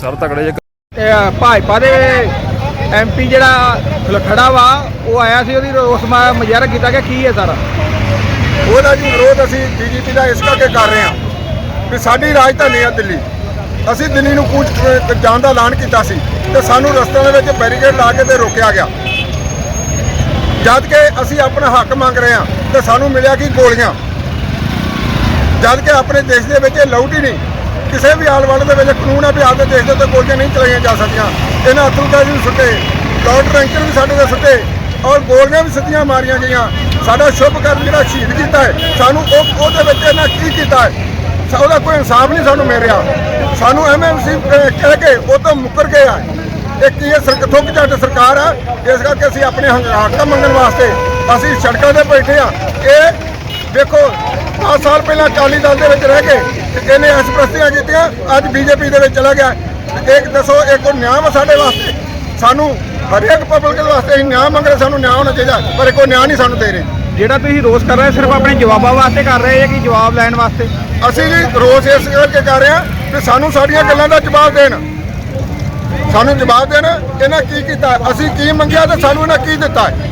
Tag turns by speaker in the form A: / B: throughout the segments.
A: Sir ਤਕੜੇ ਜਿਹੇ
B: ਇਹ ਭਾਜਪਾ ਦੇ ਐਮਪੀ ਜਿਹੜਾ ਖੜਾ ਵਾ ਉਹ ਆਇਆ ਸੀ ਉਹਦੀ ਰੋਸ ਮਾ- ਮੁਜ਼ਾਹਰਾ ਕੀਤਾ ਕਿ ਕੀ ਹੈ ਸਾਰਾ?
C: ਉਹਦਾ ਜੀ ਵਿਰੋਧ ਅਸੀਂ ਬੀਜੇਪੀ ਦਾ ਇਸ ਕਰਕੇ ਕਰ ਰਹੇ ਹਾਂ ਵੀ ਸਾਡੀ ਰਾਜਧਾਨੀ ਆ ਦਿੱਲੀ। ਅਸੀਂ ਦਿੱਲੀ ਨੂੰ ਕੂਚ ਜਾਣ ਦਾ ਐਲਾਨ ਕੀਤਾ ਸੀ ਤੇ ਸਾਨੂੰ ਰਸਤੇ ਦੇ ਵਿੱਚ ਬੈਰੀਕੇਡ ਲਾ ਕੇ ਤੇ ਰੋਕਿਆ ਗਿਆ। ਜਦ ਕਿ ਅਸੀਂ ਆਪਣਾ ਹੱਕ ਮੰਗ ਰਹੇ ਹਾਂ ਤੇ ਸਾਨੂੰ ਮਿਲਿਆ ਕੀ ਗੋਲੀਆਂ। ਜਦ ਕਿ ਆਪਣੇ ਦੇਸ਼ ਦੇ ਵਿੱਚ ਇਹ ਲਾਊਡ ਹੀ ਨਹੀਂ ਕਿਸੇ ਵੀ ਆਲ ਵਰਲਡ ਦੇ ਵਿੱਚ ਕਾਨੂੰਨ ਹੈ ਵੀ ਆਪਦੇ ਦੇਸ਼ ਦੇ ਉੱਤੇ ਗੋਲੀਆਂ ਨਹੀਂ ਚਲਾਈਆਂ ਜਾ ਸਕਦੀਆਂ। ਇਹਨਾਂ ਅਥਰੂ ਗੈਸ ਵੀ ਸੁੱਟੇ ਲਾਊਡ ਟੈਂਕਰ ਵੀ ਸਾਡੇ ਦੇ ਸੁੱਟੇ ਔਰ ਗੋਲੀਆਂ ਵੀ ਸਿੱਧੀਆਂ ਮਾਰੀਆਂ ਗਈਆਂ। ਸਾਡਾ ਸ਼ੁਭ ਕਰਨ ਜਿਹੜਾ ਸ਼ਹੀਦ ਕੀਤਾ ਹੈ, ਸਾਨੂੰ ਉਹ ਉਹਦੇ ਵਿੱਚ ਇਹਨਾਂ ਕੀ ਕੀਤਾ ਹੈ? ਉਹਦਾ ਕੋਈ ਇਨਸਾਫ ਨਹੀਂ ਸਾਨੂੰ ਮਿਲ ਰਿਹਾ। ਸਾਨੂੰ ਐਮਐਮਸੀ ਕਹਿ ਕੇ ਉਹ ਤੋਂ ਮੁੱਕਰ ਗਏ ਆ। ਇਹ ਕੀ ਹੈ? ਸਰ ਥੁੱਕ ਝੱਟ ਸਰਕਾਰ ਆ? ਇਸ ਕਰਕੇ ਅਸੀਂ ਆਪਣੇ ਹੰਗ- ਮੰਗਣ ਵਾਸਤੇ ਅਸੀਂ ਸੜਕਾਂ ਤੇ ਬੈਠੇ ਆ। ਇਹ ਦੇਖੋ 10 ਸਾਲ ਪਹਿਲਾਂ ਅਕਾਲੀ ਦਲ ਦੇ ਵਿੱਚ ਰਹਿ ਕੇ ਤੇ ਇਹਨੇ ਐਸਪ੍ਰਸਤੀਆਂ ਕੀਤੀਆਂ ਅੱਜ ਬੀਜੇਪੀ ਦੇ ਵਿੱਚ ਚਲਾ ਗਿਆ। ਇੱਕ ਦੱਸੋ ਇਹ ਕੋਈ ਨਿਆਂ ਵਾ ਸਾਡੇ ਵਾਸਤੇ? ਸਾਨੂੰ ਹਰੇਕ ਪਬਲਿਕ ਵਾਸਤੇ ਅਸੀਂ ਨਿਆਂ ਮੰਗ ਰਹੇ ਸਾਨੂੰ ਨਿਆਂ ਹੋਣਾ ਚਾਹੀਦਾ ਪਰ ਕੋਈ ਨਿਆਂ ਨਹੀਂ ਸਾਨੂੰ ਦੇ ਰਹੇ।
B: ਜਿਹੜਾ ਤੁਸੀਂ ਰੋਸ ਕਰ ਰਹੇ ਸਿਰਫ ਆਪਣੇ ਜਵਾਬਾਂ ਵਾਸਤੇ ਕਰ ਰਹੇ ਜਾਂ ਕਿ ਜਵਾਬ ਲੈਣ ਵਾਸਤੇ?
C: ਅਸੀਂ ਜੀ ਰੋਸ ਇਸ ਕਰਕੇ ਕਰ ਰਹੇ ਹਾਂ ਕਿ ਸਾਨੂੰ ਸਾਡੀਆਂ ਗੱਲਾਂ ਦਾ ਜਵਾਬ ਦੇਣ। ਸਾਨੂੰ ਜਵਾਬ ਦੇਣ ਇਹਨਾਂ ਕੀ ਕੀਤਾ ਅਸੀਂ ਕੀ ਮੰਗਿਆ ਤੇ ਸਾਨੂੰ ਇਹਨਾਂ ਕੀ ਦਿੱਤਾ ਹੈ?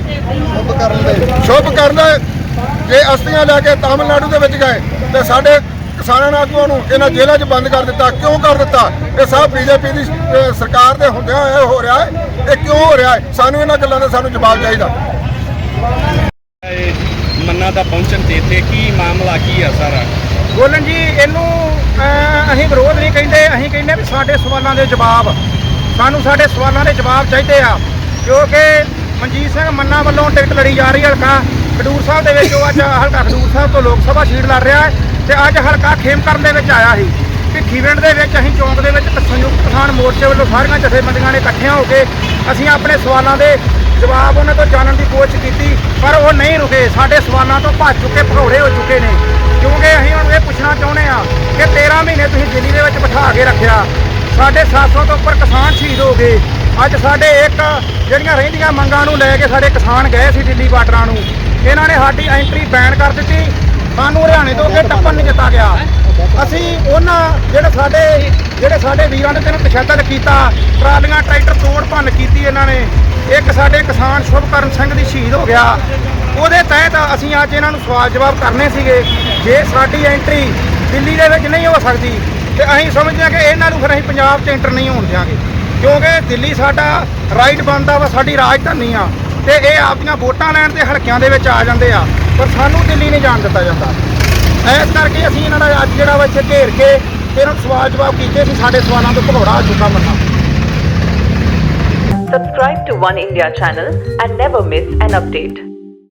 C: ਸ਼ੁਭ ਕਰਨ ਦੇ ਸ਼ੁਭ ਕਰਨ ਦੇ ਜੇ ਅਸਤੀਆਂ ਲੈ ਕੇ ਤਾਮਿਲਨਾਡੂ ਦੇ ਵਿੱਚ ਗਏ ਤੇ ਸਾਡੇ ਕਿਸਾਨਾਂ ਆਗੂਆਂ ਨੂੰ ਇਹਨਾਂ ਜੇਲ੍ਹਾਂ 'ਚ ਬੰਦ ਕਰ ਦਿੱਤਾ? ਕਿਉਂ ਕਰ ਦਿੱਤਾ? ਇਹ ਸਭ ਬੀਜੇਪੀ ਦੀ ਸਰਕਾਰ ਦੇ ਹੁੰਦਿਆਂ ਇਹ ਹੋ ਰਿਹਾ ਹੈ। ਇਹ ਕਿਉਂ ਹੋ ਰਿਹਾ ਹੈ? ਸਾਨੂੰ ਇਹਨਾਂ ਗੱਲਾਂ ਦਾ ਸਾਨੂੰ ਜਵਾਬ ਚਾਹੀਦਾ।
D: ਮੰਨਾ ਦਾ ਪਹੁੰਚਣ ਤੇ ਇੱਥੇ ਕੀ ਮਾਮਲਾ ਕੀ ਆ ਸਾਰਾ?
B: ਗੋਲਨ ਜੀ ਇਹਨੂੰ ਅਸੀਂ ਵਿਰੋਧ ਨਹੀਂ ਕਹਿੰਦੇ। ਅਸੀਂ ਕਹਿੰਦੇ ਵੀ ਸਾਡੇ ਸਵਾਲਾਂ ਦੇ ਜਵਾਬ। ਸਾਨੂੰ ਸਾਡੇ ਸਵਾਲਾਂ ਦੇ ਜਵਾਬ ਚਾਹੀਦੇ ਆ। ਕਿਉਂਕਿ ਮਨਜੀਤ ਸਿੰਘ ਮੰਨਾ ਵੱਲੋਂ ਟਿਕਟ ਲੜੀ ਜਾ ਰਹੀ ਹੈ ਹਲਕਾ। ਖਡੂਰ ਸਾਹਿਬ ਦੇ ਵਿੱਚ ਉਹ ਅੱਜ ਹਲਕਾ ਖਡੂਰ ਸਾਹਿਬ ਤੋਂ ਲੋਕ ਸਭਾ ਸੀਟ ਲੜ ਰਿਹਾ ਹੈ ਤੇ ਅੱਜ ਹਲਕਾ ਖੇਮਕਰਨ ਦੇ ਵਿੱਚ ਆਇਆ ਸੀ। ਭਿੱਖੀਵਿੰਡ ਦੇ ਵਿੱਚ ਅਸੀਂ ਚੌਂਕ ਦੇ ਵਿੱਚ ਸੰਯੁਕਤ ਕਿਸਾਨ ਮੋਰਚੇ ਵੱਲੋਂ ਸਾਰੀਆਂ ਜਥੇਬੰਦੀਆਂ ਨੇ ਇਕੱਠੀਆਂ ਹੋ ਕੇ ਅਸੀਂ ਆਪਣੇ ਸਵਾਲਾਂ ਦੇ ਜਵਾਬ ਉਹਨਾਂ ਤੋਂ ਜਾਣਨ ਦੀ ਕੋਸ਼ਿਸ਼ ਕੀਤੀ, ਪਰ ਉਹ ਨਹੀਂ ਰੁਕੇ। ਸਾਡੇ ਸਵਾਲਾਂ ਤੋਂ ਭੱਜ ਚੁੱਕੇ ਭਗੌੜੇ ਹੋ ਚੁੱਕੇ ਨੇ। ਕਿਉਂਕਿ ਅਸੀਂ ਹੁਣ ਇਹ ਪੁੱਛਣਾ ਚਾਹੁੰਦੇ ਆ ਕਿ 13 ਮਹੀਨੇ ਤੁਸੀਂ ਦਿੱਲੀ ਦੇ ਵਿੱਚ ਬਿਠਾ ਕੇ ਰੱਖਿਆ। ਸਾਡੇ 700 ਤੋਂ ਉੱਪਰ ਕਿਸਾਨ ਸ਼ਹੀਦ ਹੋ ਗਏ। ਅੱਜ ਸਾਡੇ ਇੱਕ ਜਿਹੜੀਆਂ ਰਹਿੰਦੀਆਂ ਮੰਗਾਂ ਨੂੰ ਲੈ ਕੇ ਸਾਡੇ ਕਿਸਾਨ ਗਏ ਸੀ ਦਿੱਲੀ ਬਾਰਡਰਾਂ ਨੂੰ। ਇਹਨਾਂ ਨੇ ਸਾਡੀ ਐਂਟਰੀ ਬੈਨ ਕਰ ਦਿੱਤੀ। ਸਾਨੂੰ ਹਰਿਆਣੇ ਤੋਂ ਅੱਗੇ ਟੱਪਣ ਨਹੀਂ ਦਿੱਤਾ ਗਿਆ। ਅਸੀਂ ਉਹਨਾਂ ਜਿਹੜੇ ਸਾਡੇ ਜਿਹੜੇ ਸਾਡੇ ਵੀਰਾਂ ਨੇ ਤੈਨੂੰ ਤਸ਼ੱਦਦ ਕੀਤਾ, ਟਰਾਲੀਆਂ, ਟਰੈਕਟਰ ਤੋੜ ਭੰਨ ਕੀਤੀ ਇਹਨਾਂ ਨੇ। ਇੱਕ ਸਾਡੇ ਕਿਸਾਨ ਸ਼ੁਭਕਰਨ ਸਿੰਘ ਦੀ ਸ਼ਹੀਦ ਹੋ ਗਿਆ। ਉਹਦੇ ਤਹਿਤ ਅਸੀਂ ਅੱਜ ਇਹਨਾਂ ਨੂੰ ਸਵਾਲ ਜਵਾਬ ਕਰਨੇ ਸੀਗੇ। ਜੇ ਸਾਡੀ ਐਂਟਰੀ ਦਿੱਲੀ ਦੇ ਵਿੱਚ ਨਹੀਂ ਹੋ ਸਕਦੀ, ਤੇ ਅਸੀਂ ਸਮਝਦੇ ਹਾਂ ਕਿ ਇਹਨਾਂ ਨੂੰ ਫਿਰ ਅਸੀਂ ਪੰਜਾਬ 'ਚ ਐਂਟਰ ਨਹੀਂ ਹੋਣ ਦਿਆਂਗੇ। ਕਿਉਂਕਿ ਦਿੱਲੀ ਸਾਡਾ ਰਾਈਟ ਬਣਦਾ ਵਾ, ਸਾਡੀ ਰਾਜਧਾਨੀ ਆ। ਤੇ ਇਹ ਆਪਦੀਆਂ ਵੋਟਾਂ ਲੈਣ ਤੇ ਹਲਕਿਆਂ ਦੇ ਵਿੱਚ ਆ ਜਾਂਦੇ ਆ, ਪਰ ਸਾਨੂੰ ਦਿੱਲੀ ਨਹੀਂ ਜਾਣ ਦਿੱਤਾ ਜਾਂਦਾ ਇਸ ਕਰਕੇ ਅਸੀਂ ਇਹਨਾਂ ਦਾ ਅੱਜ ਜਿਹੜਾ ਵਾ ਇੱਥੇ ਘੇਰ ਕੇ ਤੇ ਇਹਨਾਂ ਨੂੰ ਸਵਾਲ ਜਵਾਬ ਕੀਤੇ ਸੀ ਸਾਡੇ ਸਵਾਲਾਂ ਤੋਂ ਭਗੌੜਾ ਹੋ ਚੁੱਕਾ ਮੰਨਾ
E: Subscribe to One India channel and never miss an update.